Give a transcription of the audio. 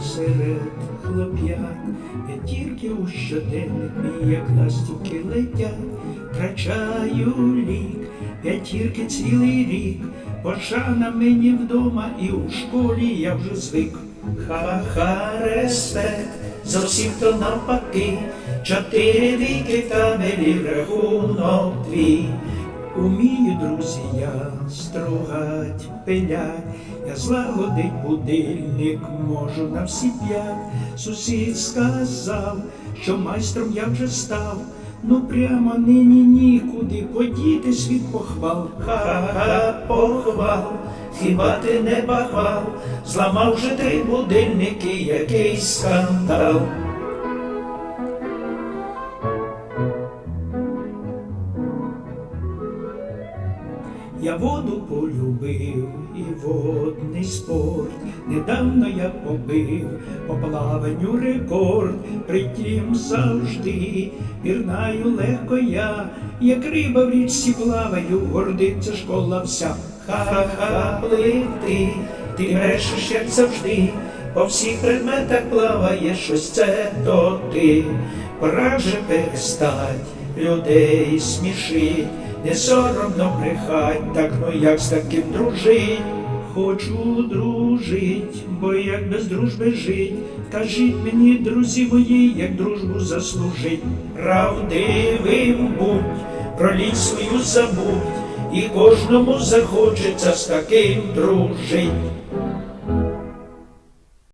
серед хлоп'ят, п'ятірки у щоденник мій, як ластівки летять, втрачаю лік, п'ятірки цілий рік, пошана мені вдома і у школі я вже звик. Ха-ха, респект, зовсім то навпаки, чотири віки табелі рахунок твій. Умію, друзі, я стругать, пилять, я злагодить будильник можу на всі п'ять. Сусід сказав, що майстром я вже став. Ну прямо нині нікуди подітись від похвал. Ха-ха, похвал, хіба ти не бахвал, зламав вже три будильники, який скандал. Я воду полюбив і водний спорт. Недавно я побив по плаванню рекорд, притім завжди пірнаю легко я, як риба в річці плаваю, гордиться школа вся. Ха-ха, пливти, ти брешеш, як завжди, по всіх предметах плаває щось це то ти. Пора вже перестать людей смішить, не соромно брехать, так ну як з таким дружить. Хочу дружить, бо як без дружби жить, кажіть мені, друзі мої, як дружбу заслужить. Правдивим будь, про лінь свою забудь, і кожному захочеться з таким дружить.